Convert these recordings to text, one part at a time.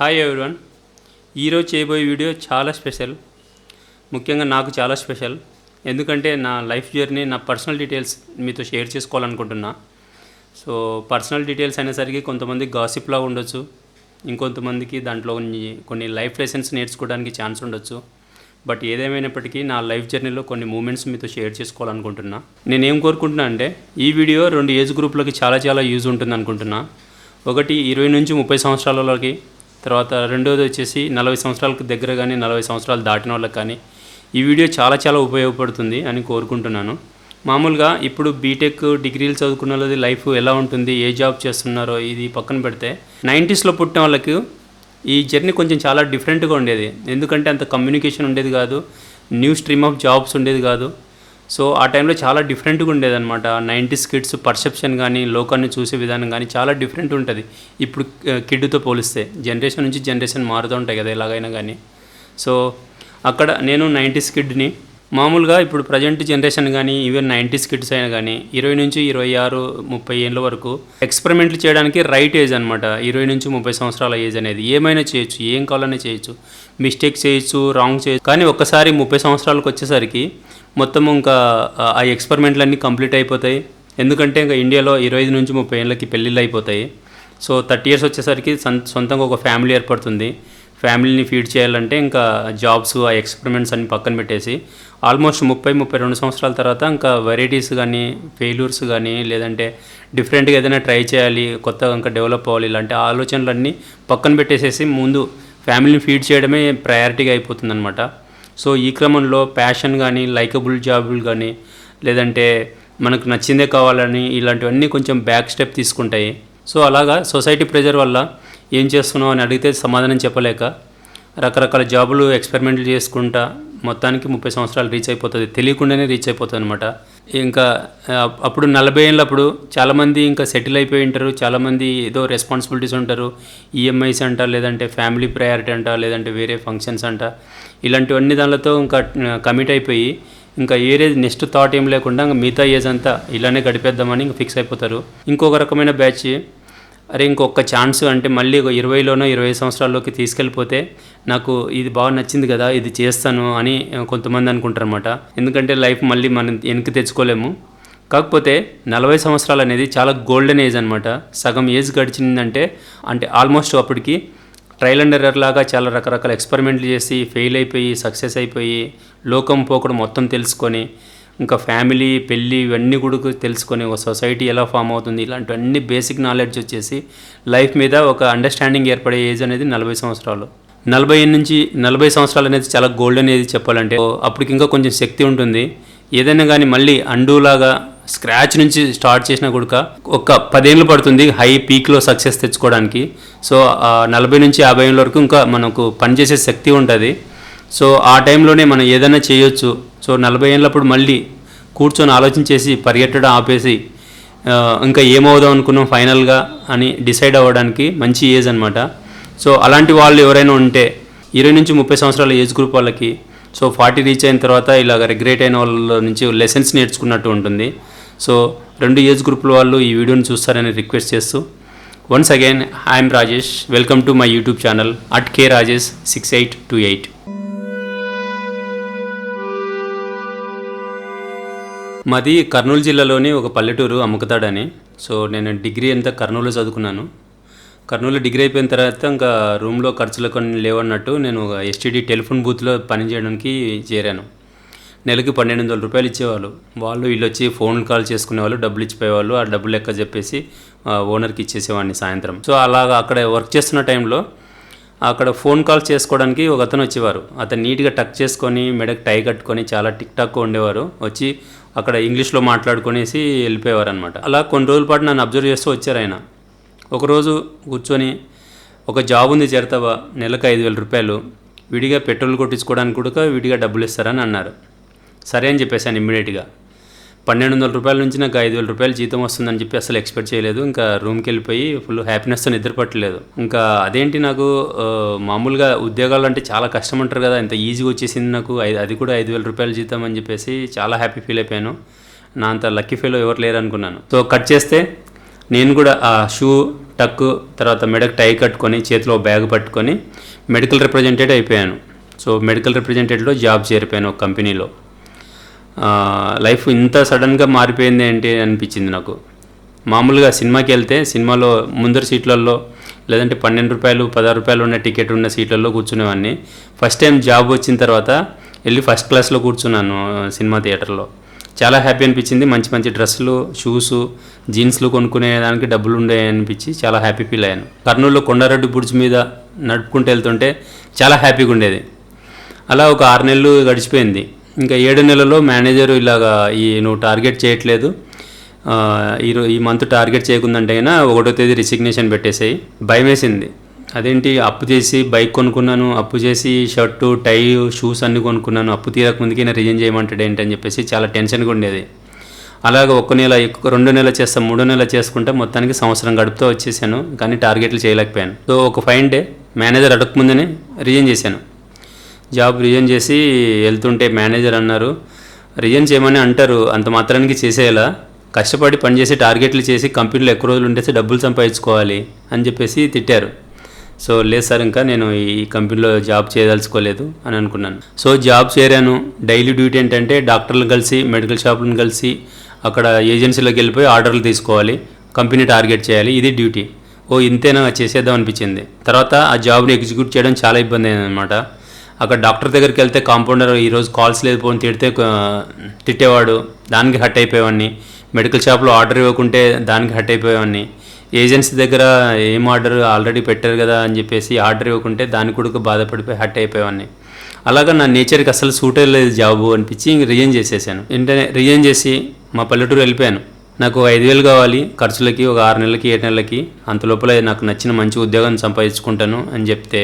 Hi everyone ఈరోజు చేయబోయే video చాలా స్పెషల్. ముఖ్యంగా నాకు చాలా స్పెషల్. ఎందుకంటే నా లైఫ్ జర్నీ నా పర్సనల్ డీటెయిల్స్ మీతో షేర్ చేసుకోవాలనుకుంటున్నా. సో పర్సనల్ డీటెయిల్స్ అనేసరికి కొంతమంది గాసిప్లా ఉండొచ్చు. ఇంకొంతమందికి దాంట్లో కొన్ని కొన్ని లైఫ్ లెసన్స్ నేర్చుకోవడానికి ఛాన్స్ ఉండొచ్చు. బట్ ఏదేమైనప్పటికీ నా లైఫ్ జర్నీలో కొన్ని మూమెంట్స్ మీతో షేర్ చేసుకోవాలనుకుంటున్నా. నేను ఏం కోరుకుంటున్నా అంటే ఈ వీడియో రెండు ఏజ్ గ్రూప్లకి చాలా చాలా యూజ్ ఉంటుంది అనుకుంటున్నా ఒకటి ఇరవై నుంచి ముప్పై సంవత్సరాలకి తర్వాత రెండోది వచ్చేసి నలభై సంవత్సరాలకు దగ్గర కానీ నలభై సంవత్సరాలు దాటిన వాళ్ళకి కానీ. ఈ వీడియో చాలా చాలా ఉపయోగపడుతుంది అని కోరుకుంటున్నాను. మామూలుగా ఇప్పుడు బీటెక్ డిగ్రీలు చదువుకున్న వాళ్ళది లైఫ్ ఎలా ఉంటుంది ఏ జాబ్ చేస్తున్నారో ఇది పక్కన పెడితే నైంటీస్లో పుట్టిన వాళ్ళకి ఈ జర్నీ కొంచెం చాలా డిఫరెంట్గా ఉండేది. ఎందుకంటే అంత కమ్యూనికేషన్ ఉండేది కాదు న్యూ స్ట్రీమ్ ఆఫ్ జాబ్స్ ఉండేది కాదు. సో ఆ టైంలో చాలా డిఫరెంట్గా ఉండేదన్నమాట. నైంటీస్ కిడ్స్ పర్సెప్షన్ కానీ లోకాన్ని చూసే విధానం కానీ చాలా డిఫరెంట్ ఉంటుంది. ఇప్పుడు కిడ్తో పోలిస్తే జనరేషన్ నుంచి జనరేషన్ మారుతూ ఉంటాయి కదా ఎలాగైనా కానీ సో అక్కడ నేను నైంటీస్ కిడ్ని మామూలుగా ఇప్పుడు ప్రజెంట్ జనరేషన్ కానీ ఈవెన్ నైంటీస్ కిడ్స్ అయినా కానీ ఇరవై నుంచి ఇరవై ఆరు ముప్పై ఏళ్ళ వరకు ఎక్స్పెరిమెంట్లు చేయడానికి రైట్ ఏజ్ అనమాట ఇరవై నుంచి ముప్పై సంవత్సరాల ఏజ్ అనేది. ఏమైనా చేయొచ్చు ఏం కావాలనే చేయొచ్చు. మిస్టేక్ చేయొచ్చు రాంగ్ చేయొచ్చు. కానీ ఒక్కసారి ముప్పై సంవత్సరాలకు వచ్చేసరికి మొత్తం ఇంకా ఆ- ఎక్స్పెరిమెంట్లన్నీ కంప్లీట్ అయిపోతాయి. ఎందుకంటే ఇంకా ఇండియాలో ఇరవై ఐదు నుంచి ముప్పై ఏళ్ళకి పెళ్ళిళ్ళు అయిపోతాయి. సో థర్టీ ఇయర్స్ వచ్చేసరికి సొంతంగా ఒక ఫ్యామిలీ ఏర్పడుతుంది. ఫ్యామిలీని ఫీడ్ చేయాలంటే ఇంకా జాబ్స్ ఆ ఎక్స్పెరిమెంట్స్ అన్ని పక్కన పెట్టేసి ఆల్మోస్ట్ ముప్పై ముప్పై రెండు సంవత్సరాల తర్వాత ఇంకా వెరైటీస్ కానీ ఫెయిల్యూర్స్ కానీ లేదంటే డిఫరెంట్గా ఏదైనా ట్రై చేయాలి కొత్తగా ఇంకా డెవలప్ అవ్వాలి ఇలాంటి ఆలోచనలన్నీ పక్కన పెట్టేసేసి ముందు ఫ్యామిలీని ఫీడ్ చేయడమే ప్రయారిటీగా అయిపోతుంది సో ఈ క్రమంలో ప్యాషన్ కానీ లైకబుల్ జాబులు కానీ లేదంటే మనకు నచ్చిందే కావాలని ఇలాంటివన్నీ కొంచెం బ్యాక్ స్టెప్ తీసుకుంటాయి. సో అలాగా సొసైటీ ప్రెజర్ వల్ల ఏం చేస్తున్నావు అని అడిగితే సమాధానం చెప్పలేక రకరకాల జాబులు ఎక్స్పెరిమెంట్లు చేసుకుంటా మొత్తానికి ముప్పై సంవత్సరాలు రీచ్ అయిపోతుంది. తెలియకుండానే రీచ్ అయిపోతుంది అనమాట ఇంకా అప్పుడు నలభై ఏళ్ళప్పుడు చాలామంది ఇంకా సెటిల్ అయిపోయి ఉంటారు. చాలామంది ఏదో రెస్పాన్సిబిలిటీస్ ఉంటారు. ఈఎంఐస్ అంట లేదంటే ఫ్యామిలీ ప్రయారిటీ అంట లేదంటే వేరే ఫంక్షన్స్ అంట. ఇలాంటివన్నీ దానిలతో ఇంకా కమిట్ అయిపోయి ఇంకా ఏరే నెక్స్ట్ థాట్ ఏం లేకుండా ఇంకా మిగతా ఏజ్ అంతా ఇలానే గడిపేద్దామని ఇంకా ఫిక్స్ అయిపోతారు. ఇంకొక రకమైన బ్యాచ్ అరే ఇంకొక ఛాన్స్ అంటే మళ్ళీ ఒక ఇరవైలోనో ఇరవై సంవత్సరాల్లోకి తీసుకెళ్ళిపోతే నాకు ఇది బాగా నచ్చింది కదా ఇది చేస్తాను అని కొంతమంది అనుకుంటారు అనమాట ఎందుకంటే లైఫ్ మళ్ళీ మనం వెనక్కి తెచ్చుకోలేము. కాకపోతే నలభై సంవత్సరాలు అనేది చాలా గోల్డెన్ ఏజ్ అనమాట సగం ఏజ్ గడిచిందంటే అంటే ఆల్మోస్ట్ అప్పటికి ట్రయల్ అండ్ ఎర్రర్ లాగా చాలా రకరకాల ఎక్స్పెరిమెంట్లు చేసి ఫెయిల్ అయిపోయి సక్సెస్ అయిపోయి లోకం పోకడం మొత్తం తెలుసుకొని ఇంకా ఫ్యామిలీ పెళ్ళి ఇవన్నీ కూడా తెలుసుకొని ఒక సొసైటీ ఎలా ఫామ్ అవుతుంది ఇలాంటివన్నీ బేసిక్ నాలెడ్జ్ వచ్చేసి లైఫ్ మీద ఒక అండర్స్టాండింగ్ ఏర్పడే ఏజ్ అనేది నలభై సంవత్సరాలు. నలభై నుంచి నలభై సంవత్సరాలు అనేది చాలా గోల్డెన్ ఏజ్ చెప్పాలంటే అప్పటికి ఇంకా కొంచెం శక్తి ఉంటుంది. ఏదైనా కానీ మళ్ళీ అండూలాగా స్క్రాచ్ నుంచి స్టార్ట్ చేసిన కూడా ఒక పదేళ్ళు పడుతుంది హై పీక్లో సక్సెస్ తెచ్చుకోవడానికి. సో నలభై నుంచి యాభై ఏళ్ళ వరకు ఇంకా మనకు పనిచేసే శక్తి ఉంటుంది. సో ఆ టైంలోనే మనం ఏదైనా చేయొచ్చు. సో నలభై ఏళ్ళప్పుడు మళ్ళీ కూర్చొని ఆలోచించేసి పరిగెట్టడం ఆపేసి ఇంకా ఏమవుదాం అనుకున్నాం ఫైనల్గా అని డిసైడ్ అవ్వడానికి మంచి ఏజ్ అనమాట సో అలాంటి వాళ్ళు ఎవరైనా ఉంటే ఇరవై నుంచి ముప్పై సంవత్సరాల ఏజ్ గ్రూప్ వాళ్ళకి సో ఫార్టీ రీచ్ అయిన తర్వాత ఇలాగ రిగ్రెట్ అయిన వాళ్ళ నుంచి లెసన్స్ నేర్చుకున్నట్టు ఉంటుంది. సో రెండు ఏజ్ గ్రూపుల వాళ్ళు ఈ వీడియోని చూస్తారని రిక్వెస్ట్ చేస్తూ once again I'm Rajesh welcome to my YouTube channel at K Rajesh six eight two eight. మాది కర్నూలు జిల్లాలోని ఒక పల్లెటూరు అమ్ముకతాడని. సో నేను డిగ్రీ అంతా కర్నూలులో చదువుకున్నాను. కర్నూలు డిగ్రీ అయిపోయిన తర్వాత ఇంకా రూమ్లో ఖర్చులు కొన్ని లేవన్నట్టు నేను ఒక ఎస్టీడీ టెలిఫోన్ బూత్లో పనిచేయడానికి చేరాను. నెలకి పన్నెండు వందల రూపాయలు ఇచ్చేవాళ్ళు. వాళ్ళు వీళ్ళు వచ్చి ఫోన్ కాల్ చేసుకునేవాళ్ళు డబ్బులు ఇచ్చిపోయేవాళ్ళు. ఆ డబ్బులు లెక్క చెప్పేసి ఓనర్కి ఇచ్చేసేవాడిని సాయంత్రం. సో అలాగా అక్కడ వర్క్ చేస్తున్న టైంలో అక్కడ ఫోన్ కాల్ చేసుకోవడానికి ఒక అతను వచ్చేవారు. అతను నీట్గా టక్ చేసుకొని మెడకు టై కట్టుకొని చాలా టిక్ టాక్ ఉండేవారు. వచ్చి అక్కడ ఇంగ్లీష్లో మాట్లాడుకునేసి వెళ్ళిపోయేవారు అనమాట అలా కొన్ని రోజుల పాటు నన్ను అబ్జర్వ్ చేస్తూ వచ్చారు ఆయన. ఒకరోజు కూర్చొని ఒక జాబ్ ఉంది చేరతావా? నెలకు ఐదు వేల రూపాయలు. విడిగా పెట్రోల్ కొట్టించుకోవడానికి కూడా విడిగా డబ్బులు ఇస్తారని అన్నారు. సరే అని చెప్పేశాను ఇమ్మీడియట్గా. పన్నెండు వందల రూపాయల నుంచి నాకు ఐదు వేల రూపాయలు జీతం వస్తుందని చెప్పి అసలు ఎక్స్పెక్ట్ చేయలేదు. ఇంకా రూమ్కి వెళ్ళిపోయి ఫుల్ హ్యాపీనెస్తో నిద్రపట్టలేదు ఇంకా అదేంటి నాకు మామూలుగా ఉద్యోగాలు అంటే చాలా కష్టం అంటారు కదా ఇంత ఈజీగా వచ్చేసింది నాకు అది కూడా ఐదు వేల రూపాయల జీతం అని చెప్పేసి చాలా హ్యాపీ ఫీల్ అయిపోయాను. నా అంత లక్కీ ఫీల్ ఎవరు లేరు అనుకున్నాను సో కట్ చేస్తే నేను కూడా ఆ షూ టక్ తర్వాత మెడకు టై కట్టుకొని చేతిలో బ్యాగ్ పట్టుకొని మెడికల్ రిప్రజెంటేటివ్ అయిపోయాను. సో మెడికల్ రిప్రజెంటేటివ్లో జాబ్ చేరిపోయాను ఒక కంపెనీలో. లైఫ్ ఇంత సడన్గా మారిపోయింది ఏంటి అనిపించింది నాకు. మామూలుగా సినిమాకి వెళ్తే సినిమాలో ముందర సీట్లలో లేదంటే పన్నెండు రూపాయలు పదహారు రూపాయలు ఉన్న టికెట్ ఉన్న సీట్లలో కూర్చునేవాడిని ఫస్ట్ టైం జాబ్ వచ్చిన తర్వాత వెళ్ళి ఫస్ట్ క్లాస్లో కూర్చున్నాను సినిమా థియేటర్లో. చాలా హ్యాపీ అనిపించింది. మంచి మంచి డ్రెస్సులు షూస్ జీన్స్లు కొనుక్కునే దానికి డబ్బులు ఉండే అనిపించి చాలా హ్యాపీ ఫీల్ అయ్యాను. కర్నూలులో కొండారెడ్డి బుడ్జ్ మీద నడుపుకుంటూ వెళ్తుంటే చాలా హ్యాపీగా ఉండేది. అలా ఒక ఆరు నెలలు గడిచిపోయింది. ఇంకా ఏడు నెలలో మేనేజరు ఇలాగా ఈ నువ్వు టార్గెట్ చేయట్లేదు. ఆ, ఈ ఈ మంత్ టార్గెట్ చేయకుందంటే అయినా ఒకటో తేదీ రిసిగ్నేషన్ పెట్టేసాయి. భయం వేసింది అదేంటి అప్పు చేసి బైక్ కొనుక్కున్నాను అప్పు చేసి షర్టు టై షూస్ అన్నీ కొనుక్కున్నాను అప్పు తీరకముందుకి నేను రిజైన్ చేయమంటాడు ఏంటి అని చెప్పేసి చాలా టెన్షన్గా ఉండేది. అలాగ ఒక్క నెల రెండు నెలలు చేస్తా మూడో నెల చేసుకుంటే మొత్తానికి సంవత్సరం గడుపుతూ వచ్చేసాను కానీ టార్గెట్లు చేయలేకపోయాను. సో ఒక ఫైన్ డే మేనేజర్ అడగకముందనే రిజైన్ చేశాను. జాబ్ రిజైన్ చేసి వెళ్తుంటే మేనేజర్ అన్నారు. రిజైన్ చేయమని అంటారు అంత మాత్రానికి చేసేలా కష్టపడి పనిచేసి టార్గెట్లు చేసి కంపెనీలో ఎక్కువ రోజులు ఉండేసి డబ్బులు సంపాదించుకోవాలి అని చెప్పేసి తిట్టారు. సో లేదు సార్ ఇంకా నేను ఈ కంపెనీలో జాబ్ చేయదలుచుకోలేదు అని అనుకున్నాను. సో జాబ్ చేరాను. డైలీ డ్యూటీ ఏంటంటే డాక్టర్లు కలిసి మెడికల్ షాపులను కలిసి అక్కడ ఏజెన్సీలోకి వెళ్ళిపోయి ఆర్డర్లు తీసుకోవాలి కంపెనీ టార్గెట్ చేయాలి ఇది డ్యూటీ. ఓ ఇంతేనా చేసేద్దాం అనిపించింది. తర్వాత ఆ జాబ్ని ఎగ్జిక్యూట్ చేయడం చాలా ఇబ్బంది అయింది అనమాట అక్కడ డాక్టర్ దగ్గరికి వెళ్తే కాంపౌండర్ ఈరోజు కాల్స్ లేదు పోని తిడితే తిట్టేవాడు దానికి హట్ అయిపోయేవాడిని. మెడికల్ షాప్లో ఆర్డర్ ఇవ్వకుంటే దానికి హట్ అయిపోయేవాడిని. ఏజెన్సీ దగ్గర ఏం ఆర్డర్ ఆల్రెడీ పెట్టారు కదా అని చెప్పేసి ఆర్డర్ ఇవ్వకుంటే దానికి కూడా బాధపడిపోయి హట్ అయిపోయేవాడిని. అలాగా నా నేచర్కి అసలు సూట్ అయ్యలేదు జాబు అనిపించి ఇంక రిజైన్ చేసేసాను. వెంటనే రిజైన్ చేసి మా పల్లెటూరు వెళ్ళిపోయాను. నాకు ఐదు వేలు కావాలి ఖర్చులకి ఒక ఆరు నెలలకి ఏడు నెలలకి అంత లోపల నాకు నచ్చిన మంచి ఉద్యోగం సంపాదించుకుంటాను అని చెప్తే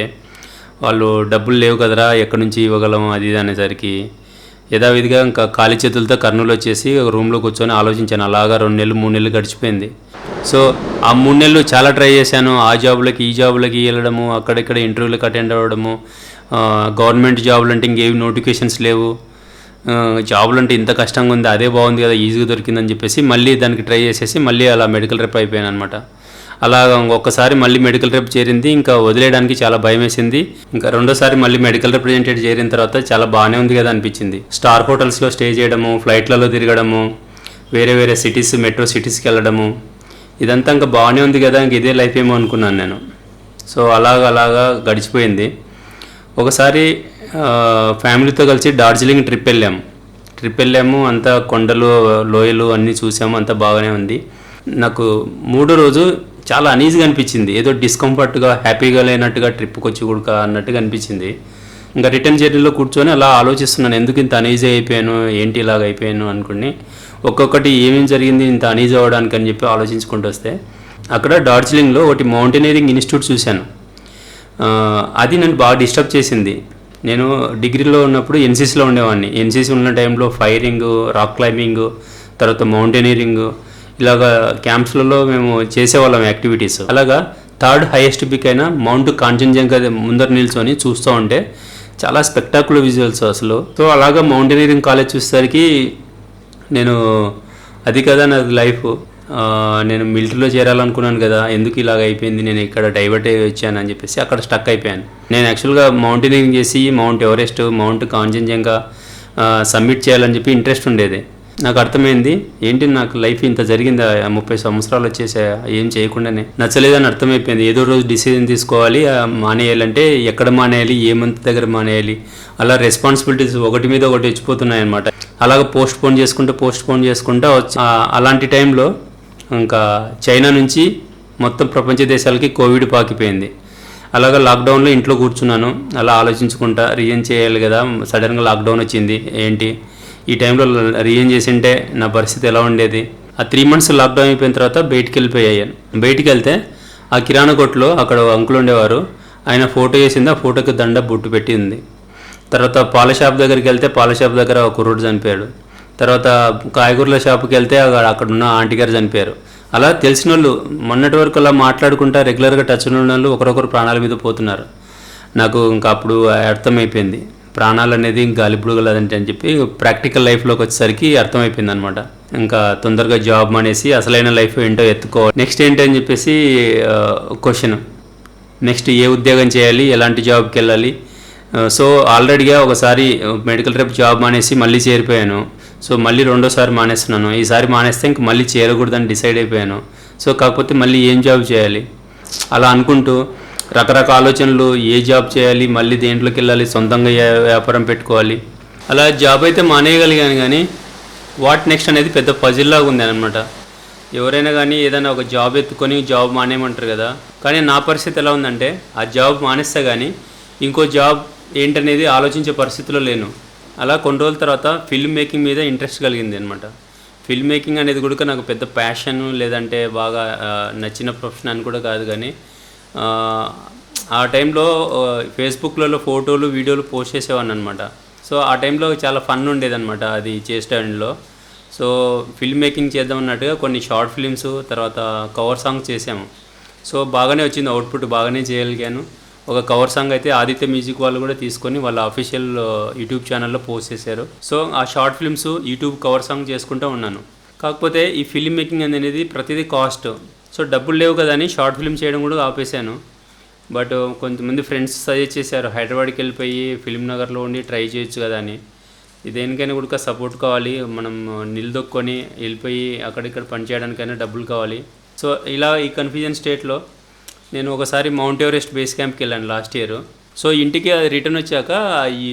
వాళ్ళు డబ్బులు లేవు కదరా ఎక్కడి నుంచి ఇవ్వగలం అది ఇది అనేసరికి యథావిధిగా ఇంకా ఖాళీ చేతులతో కర్నూలు వచ్చేసి ఒక రూమ్లో కూర్చొని ఆలోచించాను. అలాగా రెండు నెలలు మూడు నెలలు గడిచిపోయింది. సో ఆ మూడు నెలలు చాలా ట్రై చేశాను. ఆ జాబులకి ఈ జాబులకి వెళ్ళడము అక్కడిక్కడ ఇంటర్వ్యూలకు అటెండ్ అవ్వడము గవర్నమెంట్ జాబులు అంటే ఇంకేవి నోటిఫికేషన్స్ లేవు. జాబులు అంటే ఇంత కష్టంగా ఉంది అదే బాగుంది కదా ఈజీగా దొరికిందని చెప్పేసి మళ్ళీ దానికి ట్రై చేసేసి మళ్ళీ అలా మెడికల్ రిప్ అయిపోయాను అనమాట అలా ఒక్కసారి మళ్ళీ మెడికల్ రేపు చేరింది. ఇంకా వదిలేయడానికి చాలా భయం వేసింది ఇంకా రెండోసారి మళ్ళీ మెడికల్ రిప్రజెంటేటివ్ చేరిన తర్వాత చాలా బాగానే ఉంది కదా అనిపించింది. స్టార్ హోటల్స్లో స్టే చేయడము ఫ్లైట్లలో తిరగడము వేరే వేరే సిటీస్ మెట్రో సిటీస్కి వెళ్ళడము. ఇదంతా ఇంకా బాగానే ఉంది కదా ఇంక ఇదే లైఫ్ ఏమో అనుకున్నాను నేను. సో అలాగ అలాగా గడిచిపోయింది. ఒకసారి ఫ్యామిలీతో కలిసి డార్జిలింగ్ ట్రిప్ వెళ్ళాము. ట్రిప్ వెళ్ళాము అంతా కొండలు లోయలు అన్నీ చూసాము అంతా బాగానే ఉంది. నాకు మూడో రోజు చాలా అనీజీగా అనిపించింది. ఏదో డిస్కంఫర్ట్గా హ్యాపీగా లేనట్టుగా ట్రిప్కి వచ్చి కూడక అన్నట్టుగా అనిపించింది. ఇంకా రిటర్న్ జర్నీలో కూర్చొని అలా ఆలోచిస్తున్నాను. ఎందుకు ఇంత అనీజీ అయిపోయాను? ఏంటి ఇలాగ అయిపోయాను అనుకుని ఒక్కొక్కటి ఏమేమి జరిగింది ఇంత అనీజీ అవ్వడానికి అని చెప్పి ఆలోచించుకుంటూ వస్తే అక్కడ డార్జిలింగ్లో ఒకటి మౌంటైనరింగ్ ఇన్స్టిట్యూట్ చూశాను. అది నన్ను బాగా డిస్టర్బ్ చేసింది. నేను డిగ్రీలో ఉన్నప్పుడు ఎన్సీసీలో ఉండేవాడిని. ఎన్సీసీ ఉన్న టైంలో ఫైరింగ్ రాక్ క్లైంబింగ్ తర్వాత మౌంటైనరింగ్ ఇలాగా క్యాంప్స్లలో మేము చేసేవాళ్ళం యాక్టివిటీస్. అలాగా థర్డ్ హైయెస్ట్ పిక్ అయిన మౌంట్ కాంచన్జంగా ముందర నిల్చొని చూస్తూ ఉంటే చాలా స్పెక్టాకులర్ విజువల్స్ అసలు. సో అలాగా మౌంటైనీరింగ్ కాలేజ్ చూసేసరికి నేను అది కదా నాది లైఫ్. నేను మిలిటరీలో చేరాలనుకున్నాను కదా ఎందుకు ఇలాగ అయిపోయింది నేను ఇక్కడ డైవర్ట్ అయ్యి వచ్చాను అని చెప్పేసి అక్కడ స్టక్ అయిపోయాను. నేను యాక్చువల్గా మౌంటైనీరింగ్ చేసి mount Everest mount Kanchenjunga submit చేయాలని చెప్పి ఇంట్రెస్ట్ ఉండేది. నాకు అర్థమైంది. ఏంటి నాకు లైఫ్ ఇంత జరిగిందా? ముప్పై సంవత్సరాలు వచ్చేసా ఏం చేయకుండానే. నచ్చలేదని అర్థమైపోయింది. ఏదో రోజు డిసిజన్ తీసుకోవాలి మానేయాలంటే ఎక్కడ మానేయాలి ఏ మంత్ దగ్గర మానేయాలి? అలా రెస్పాన్సిబిలిటీస్ ఒకటి మీద ఒకటి వచ్చిపోతున్నాయి అనమాట అలాగ పోస్ట్ పోన్ చేసుకుంటూ పోస్ట్ పోన్ చేసుకుంటూ అలాంటి టైంలో ఇంకా చైనా నుంచి మొత్తం ప్రపంచ దేశాలకి కోవిడ్ పాకిపోయింది. అలాగా లాక్డౌన్లో ఇంట్లో కూర్చున్నాను. అలా ఆలోచించుకుంటా రిజైన్ చేయాలి కదా. సడన్గా లాక్డౌన్ వచ్చింది. ఏంటి? ఈ టైంలో రిజైన్ చేసింటే నా పరిస్థితి ఎలా ఉండేది? ఆ త్రీ మంత్స్ లాక్డౌన్ అయిపోయిన తర్వాత బయటికి వెళ్ళిపోయాను. బయటికి వెళ్తే ఆ కిరాణా కొట్లో అక్కడ అంకులు అంకుల్ ఉండేవారు. ఆయన ఫోటో వేసింది ఆ ఫోటోకి దండ బొట్టు పెట్టింది తర్వాత పాల షాప్ దగ్గరికి వెళ్తే పాల షాప్ దగ్గర ఒక కుర్రుడు చనిపోయాడు. తర్వాత కాయగూరల షాప్కి వెళ్తే అక్కడ అక్కడ ఉన్న ఆంటీ గారు చనిపోయారు. అలా తెలిసిన వాళ్ళు మొన్నటి వరకు అలా మాట్లాడుకుంటా రెగ్యులర్గా టచ్ ఉన్న వాళ్ళు ఒకరొకరు ప్రాణాల మీద పోతున్నారు. నాకు ఇంకా అప్పుడు అర్థమైపోయింది. ప్రాణాలు అనేది గాలిపుడుగలదంటే అని చెప్పి ప్రాక్టికల్ లైఫ్లోకి వచ్చేసరికి అర్థమైపోయింది అనమాట ఇంకా తొందరగా జాబ్ మానేసి అసలైన లైఫ్ ఏంటో ఎత్తుకో. నెక్స్ట్ ఏంటని చెప్పేసి క్వశ్చన్ నెక్స్ట్ ఏ ఉద్యోగం చేయాలి ఎలాంటి జాబ్కి వెళ్ళాలి. సో ఆల్రెడీగా ఒకసారి మెడికల్ రేపు జాబ్ మానేసి మళ్ళీ చేరిపోయాను. సో మళ్ళీ రెండోసారి మానేస్తున్నాను. ఈసారి మానేస్తే ఇంక మళ్ళీ చేరకూడదని డిసైడ్ అయిపోయాను. సో కాకపోతే మళ్ళీ ఏం జాబ్ చేయాలి? అలా అనుకుంటూ రకరకాల ఆలోచనలు ఏ జాబ్ చేయాలి మళ్ళీ దేంట్లోకి వెళ్ళాలి సొంతంగా వ్యాపారం పెట్టుకోవాలి. అలా జాబ్ అయితే మానేయగలిగాను కానీ వాట్ నెక్స్ట్ అనేది పెద్ద పజిల్లాగా ఉంది అనమాట. ఎవరైనా కానీ ఏదైనా ఒక జాబ్ ఎత్తుకొని జాబ్ మానేయమంటారు కదా. కానీ నా పరిస్థితి ఎలా ఉందంటే ఆ జాబ్ మానేస్తే కానీ ఇంకో జాబ్ ఏంటనేది ఆలోచించే పరిస్థితిలో లేను. అలా కొన్ని రోజుల తర్వాత ఫిల్మ్ మేకింగ్ మీద ఇంట్రెస్ట్ కలిగింది అనమాట. ఫిల్మ్ మేకింగ్ అనేది కూడా నాకు పెద్ద ప్యాషన్ లేదంటే బాగా నచ్చిన ప్రొఫెషన్ అని కూడా కాదు కానీ ఆ, టైంలో ఫేస్బుక్లలో ఫోటోలు వీడియోలు పోస్ట్ చేసేవాడిని అనమాట సో ఆ టైంలో చాలా ఫన్ ఉండేదన్నమాట అది చేసే సో ఫిల్మ్ మేకింగ్ చేద్దాం అన్నట్టుగా కొన్ని షార్ట్ ఫిల్మ్స్ తర్వాత కవర్ సాంగ్స్ చేసాము. సో బాగానే వచ్చింది అవుట్పుట్ బాగానే చేయగలిగాను. ఒక కవర్ సాంగ్ అయితే ఆదిత్య మ్యూజిక్ వాళ్ళు కూడా తీసుకొని వాళ్ళ అఫీషియల్ యూట్యూబ్ ఛానల్లో పోస్ట్ చేశారు. సో ఆ short films YouTube cover song చేసుకుంటూ ఉన్నాను. కాకపోతే ఈ ఫిల్మ్ మేకింగ్ అనేది ప్రతిదీ కాస్ట్. సో డబ్బులు లేవు కదా అని షార్ట్ ఫిల్మ్ చేయడం కూడా ఆపేశాను. బట్ కొంతమంది ఫ్రెండ్స్ సజెస్ట్ చేశారు హైదరాబాద్కి వెళ్ళిపోయి ఫిల్మ్ నగర్లో ఉండి ట్రై చేయొచ్చు కదా అని. దేనికైనా కూడా సపోర్ట్ కావాలి మనం నిలదొక్కొని వెళ్ళిపోయి అక్కడిక్కడ పని చేయడానికైనా డబ్బులు కావాలి. సో ఇలా ఈ కన్ఫ్యూజన్ స్టేట్లో నేను ఒకసారి మౌంట్ ఎవరెస్ట్ బేస్ క్యాంప్కి వెళ్ళాను లాస్ట్ ఇయర్. సో ఇంటికి అది రిటర్న్ వచ్చాక ఈ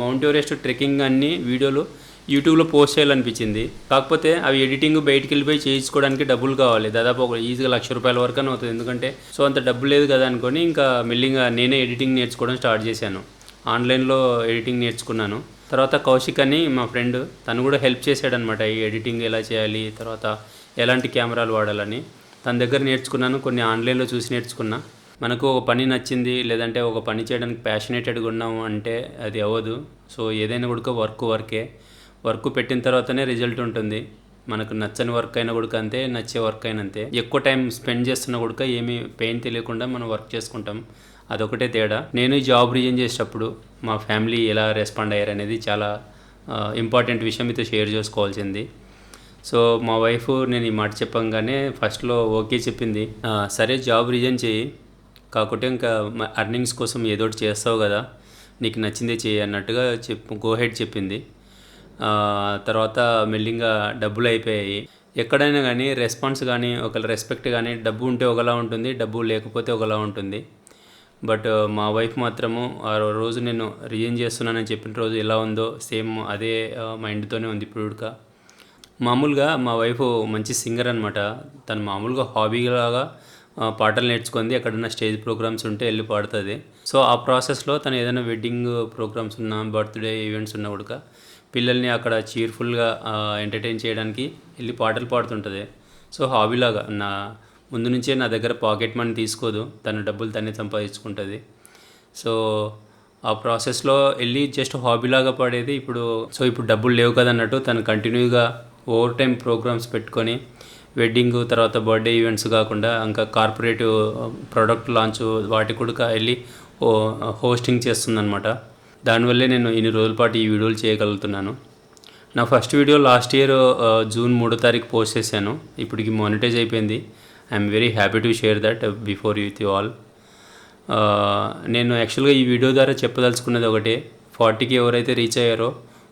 మౌంట్ ఎవరెస్ట్ ట్రెక్కింగ్ అన్ని వీడియోలు యూట్యూబ్లో పోస్ట్ చేయాలనిపించింది. కాకపోతే అవి ఎడిటింగ్ బయటికి వెళ్ళిపోయి చేయించుకోవడానికి డబ్బులు కావాలి. దాదాపు ఒక ఈజీగా లక్ష రూపాయల వరకు అని అవుతుంది. ఎందుకంటే సో అంత డబ్బు లేదు కదా అనుకొని ఇంకా మెల్లిగా నేనే ఎడిటింగ్ నేర్చుకోవడం స్టార్ట్ చేశాను. ఆన్లైన్లో ఎడిటింగ్ నేర్చుకున్నాను. తర్వాత కౌశిక్ అని మా ఫ్రెండ్ తను కూడా హెల్ప్ చేశాడనమాట ఈ ఎడిటింగ్ ఎలా చేయాలి తర్వాత ఎలాంటి కెమెరాలు వాడాలని. తన దగ్గర నేర్చుకున్నాను కొన్ని ఆన్లైన్లో చూసి నేర్చుకున్నా. మనకు ఒక పని నచ్చింది లేదంటే ఒక పని చేయడానికి ప్యాషనేటెడ్గా ఉన్నాము అంటే అది అవ్వదు. సో ఏదైనా కూడా వర్క్ వర్కే. వర్క్ పెట్టిన తర్వాతనే రిజల్ట్ ఉంటుంది. మనకు నచ్చని వర్క్ అయినా కూడా అంతే నచ్చే వర్క్ అయినా అంతే. ఎక్కువ టైం స్పెండ్ చేస్తున్న కూడా ఏమీ పెయిన్ తెలియకుండా మనం వర్క్ చేసుకుంటాం. అదొకటే తేడా. నేను ఈ జాబ్ రిజైన్ చేసేటప్పుడు మా ఫ్యామిలీ ఎలా రెస్పాండ్ అయ్యారు అనేది చాలా ఇంపార్టెంట్ విషయం మీతో షేర్ చేసుకోవాల్సింది. సో మా వైఫ్ నేను ఈ మాట చెప్పంగానే ఫస్ట్లో ఓకే చెప్పింది. సరే జాబ్ రిజైన్ చేయి. కాకుంటే ఇంకా అర్నింగ్స్ కోసం ఏదో ఒకటి చేస్తావు కదా నీకు నచ్చిందే చేయి అన్నట్టుగా చెప్పు గో హెడ్ చెప్పింది. తర్వాత మెల్లింగా డబ్బులు అయిపోయాయి. ఎక్కడైనా కానీ రెస్పాన్స్ కానీ ఒకళ్ళ రెస్పెక్ట్ కానీ డబ్బు ఉంటే ఒకలా ఉంటుంది డబ్బు లేకపోతే ఒకలా ఉంటుంది. బట్ మా వైఫ్ మాత్రము ఆ రోజు నేను రిజైన్ చేస్తున్నానని చెప్పిన రోజు ఎలా ఉందో సేమ్ అదే మైండ్తోనే ఉంది ఇప్పుడు మామూలుగా మా వైఫ్ మంచి సింగర్ అనమాట తను మామూలుగా హాబీలాగా పాటలు నేర్చుకుంది. ఎక్కడన్నా స్టేజ్ ప్రోగ్రామ్స్ ఉంటే వెళ్ళి పాడుతుంది. సో ఆ ప్రాసెస్లో తను ఏదైనా వెడ్డింగ్ ప్రోగ్రామ్స్ ఉన్నా బర్త్డే ఈవెంట్స్ ఉన్నా కూడా పిల్లల్ని అక్కడ చీర్ఫుల్గా ఎంటర్టైన్ చేయడానికి వెళ్ళి పాటలు పాడుతుంటుంది. సో హాబీలాగా నా ముందు నుంచే నా దగ్గర పాకెట్ మనీ తీసుకోదు. తన డబ్బులు తనే సంపాదించుకుంటుంది. సో ఆ ప్రాసెస్లో వెళ్ళి జస్ట్ హాబీలాగా పాడేది ఇప్పుడు సో ఇప్పుడు డబ్బులు లేవు కదన్నట్టు తను కంటిన్యూగా ఓవర్ టైం ప్రోగ్రామ్స్ పెట్టుకొని వెడ్డింగ్ తర్వాత బర్త్డే ఈవెంట్స్ కాకుండా ఇంకా కార్పొరేట్ ప్రోడక్ట్ లాంచ్ వాటి కూడా వెళ్ళి హోస్టింగ్ చేస్తుందన్నమాట. దానివల్లే నేను ఇన్ని రోజుల పాటు ఈ వీడియోలు చేయగలుగుతున్నాను. నా first video last year June మూడో తారీఖు పోస్ట్ చేశాను. ఇప్పటికి మానిటైజ్ అయిపోయింది. I'm very happy to share that before with you all. నేను యాక్చువల్గా ఈ వీడియో ద్వారా చెప్పదలుచుకున్నది ఒకటే. ఫార్టీకి ఎవరైతే రీచ్ అయ్యారో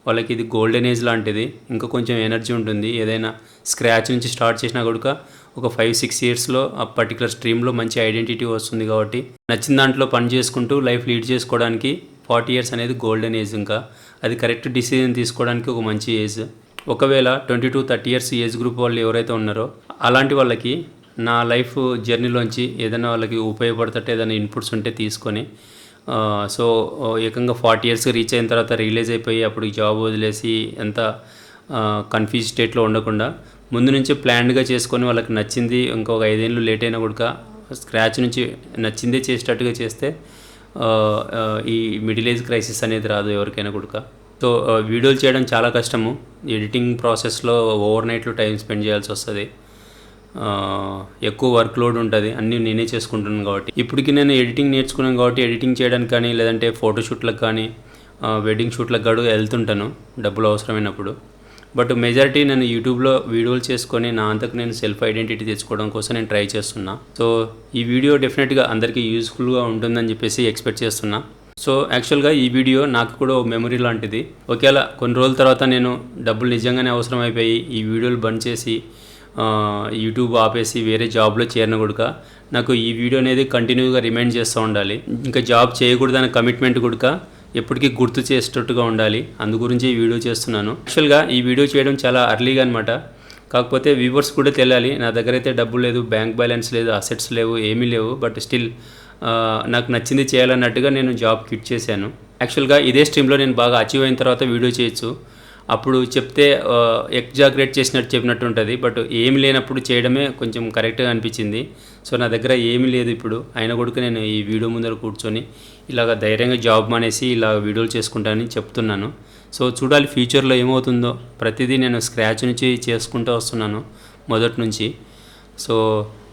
వాళ్ళకి ఇది గోల్డెన్ ఏజ్ లాంటిది. ఇంకా కొంచెం ఎనర్జీ ఉంటుంది. ఏదైనా స్క్రాచ్ నుంచి స్టార్ట్ చేసినా కూడా ఒక ఫైవ్ సిక్స్ ఇయర్స్లో ఆ పర్టికులర్ స్ట్రీమ్లో మంచి ఐడెంటిటీ వస్తుంది కాబట్టి నచ్చిన దాంట్లో పని చేసుకుంటూ లైఫ్ లీడ్ చేసుకోవడానికి ఫార్టీ ఇయర్స్ అనేది గోల్డెన్ ఏజ్ ఇంకా. అది కరెక్ట్ డిసిజన్ తీసుకోవడానికి ఒక మంచి ఏజ్. ఒకవేళ twenty to thirty years age group వాళ్ళు ఎవరైతే ఉన్నారో అలాంటి వాళ్ళకి నా లైఫ్ జర్నీలోంచి ఏదైనా వాళ్ళకి ఉపయోగపడతట్టు ఏదైనా ఇన్పుట్స్ ఉంటే తీసుకొని సో ఏకంగా ఫార్టీ ఇయర్స్ రీచ్ అయిన తర్వాత రిలీజ్ అయిపోయి అప్పుడు జాబ్ వదిలేసి ఎంత కన్ఫ్యూజ్ స్టేట్లో ఉండకుండా ముందు నుంచే ప్లాన్డ్గా చేసుకొని వాళ్ళకి నచ్చింది ఇంకొక ఐదేళ్ళు లేట్ అయినా కూడా స్క్రాచ్ నుంచి నచ్చిందే చేసేటట్టుగా చేస్తే ఈ మిడిల్ ఏజ్ క్రైసిస్ అనేది రాదు ఎవరికైనా కూడా. సో వీడియోలు చేయడం చాలా కష్టము. ఎడిటింగ్ ప్రాసెస్లో ఓవర్ నైట్లో టైం స్పెండ్ చేయాల్సి వస్తుంది. ఎక్కువ వర్క్ లోడ్ ఉంటుంది. అన్నీ నేనే చేసుకుంటున్నాను కాబట్టి. ఇప్పటికి నేను ఎడిటింగ్ నేర్చుకున్నాను కాబట్టి ఎడిటింగ్ చేయడానికి కానీ లేదంటే ఫోటోషూట్లకు కానీ వెడ్డింగ్ షూట్లకు గడు వెళ్తుంటాను. డబ్బులు అవసరమైనప్పుడు. బట్ మెజారిటీ నేను యూట్యూబ్లో వీడియోలు చేసుకొని నా అంతకు నేను సెల్ఫ్ ఐడెంటిటీ తెచ్చుకోవడం కోసం నేను ట్రై చేస్తున్నా. సో ఈ వీడియో డెఫినెట్గా అందరికీ యూస్ఫుల్గా ఉంటుందని చెప్పేసి ఎక్స్పెక్ట్ చేస్తున్నా. సో యాక్చువల్గా ఈ వీడియో నాకు కూడా ఓ మెమరీ లాంటిది. ఒకవేళ కొన్ని రోజుల తర్వాత నేను డబ్బులు నిజంగానే అవసరం అయిపోయి ఈ వీడియోలు బంద్ చేసి యూట్యూబ్ ఆపేసి వేరే జాబ్లో చేరిన కూడా నాకు ఈ వీడియో అనేది కంటిన్యూగా రిమైండ్ చేస్తూ ఉండాలి. ఇంకా జాబ్ చేయకూడదనే కమిట్మెంట్ కూడా ఎప్పటికీ గుర్తు చేసేటట్టుగా ఉండాలి. అందు గురించి ఈ వీడియో చేస్తున్నాను. యాక్చువల్గా ఈ వీడియో చేయడం చాలా అర్లీగా అనమాట కాకపోతే వ్యూవర్స్ కూడా తెలియాలి. నా దగ్గర అయితే డబ్బు లేదు బ్యాంక్ బ్యాలెన్స్ లేదు అసెట్స్ లేవు ఏమీ లేవు. బట్ స్టిల్ నాకు నచ్చింది చేయాలన్నట్టుగా నేను జాబ్ క్విట్ చేశాను. యాక్చువల్గా ఇదే స్ట్రీమ్లో నేను బాగా అచీవ్ అయిన తర్వాత వీడియో చేయొచ్చు. అప్పుడు చెప్తే ఎగ్జాగ్రేట్ చేసినట్టు చెప్పినట్టు ఉంటుంది. బట్ ఏమి లేనప్పుడు చేయడమే కొంచెం కరెక్ట్గా అనిపించింది. సో నా దగ్గర ఏమీ లేదు ఇప్పుడు. అయినా కూడా నేను ఈ వీడియో ముందర కూర్చొని ఇలాగ ధైర్యంగా జాబ్ మానేసి ఇలా వీడియోలు చేసుకుంటానని చెప్తున్నాను. సో చూడాలి ఫ్యూచర్లో ఏమవుతుందో. ప్రతిదీ నేను స్క్రాచ్ నుంచి చేసుకుంటూ వస్తున్నాను మొదటి నుంచి. సో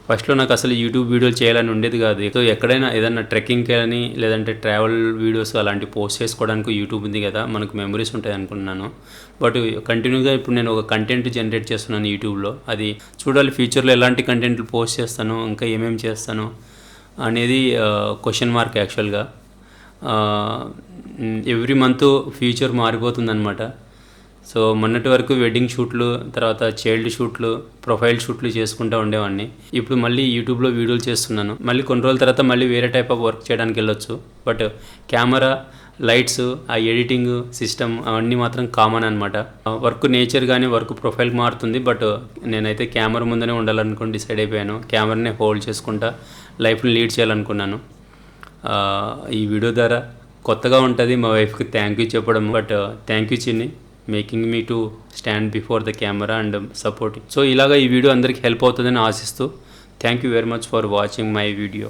ఫస్ట్లో నాకు అసలు యూట్యూబ్ వీడియోలు చేయాలని ఉండేది కాదు. సో ఎక్కడైనా ఏదైనా ట్రెక్కింగ్కి కానీ లేదంటే ట్రావెల్ వీడియోస్ అలాంటి పోస్ట్ చేసుకోవడానికి యూట్యూబ్ ఉంది కదా మనకు మెమరీస్ ఉంటాయి అనుకున్నాను బట్ కంటిన్యూగా ఇప్పుడు నేను ఒక కంటెంట్ జనరేట్ చేస్తున్నాను యూట్యూబ్లో. అది చూడాలి ఫ్యూచర్లో ఎలాంటి కంటెంట్లు పోస్ట్ చేస్తాను ఇంకా ఏమేమి చేస్తాను అనేది క్వశ్చన్ మార్క్ యాక్చువల్గా ఎవ్రీ మంత్ ఫ్యూచర్ మారిపోతుందన్నమాట. సో మొన్నటి వరకు వెడ్డింగ్ షూట్లు తర్వాత చైల్డ్ షూట్లు ప్రొఫైల్ షూట్లు చేసుకుంటూ ఉండేవాడిని. ఇప్పుడు మళ్ళీ యూట్యూబ్లో వీడియోలు చేస్తున్నాను. మళ్ళీ కొన్ని రోజుల తర్వాత మళ్ళీ వేరే టైప్ ఆఫ్ వర్క్ చేయడానికి వెళ్ళొచ్చు. బట్ కెమెరా లైట్స్ ఆ ఎడిటింగ్ సిస్టమ్ అవన్నీ మాత్రం కామన్ అనమాట వర్క్ నేచర్ కానీ వర్క్ ప్రొఫైల్ మారుతుంది. బట్ నేనైతే కెమెరా ముందనే ఉండాలనుకుని డిసైడ్ అయిపోయాను. కెమెరానే హోల్డ్ చేసుకుంటా లైఫ్ని లీడ్ చేయాలనుకున్నాను. ఈ వీడియో ద్వారా కొత్తగా ఉంటుంది మా వైఫ్కి థ్యాంక్ యూ చెప్పడం. But thank you Chinni making me to stand before the camera and supporting so ఇలాగ ఈ వీడియో అందరికీ హెల్ప్ అవుతుందని ఆశిస్తూ thank you very much for watching my video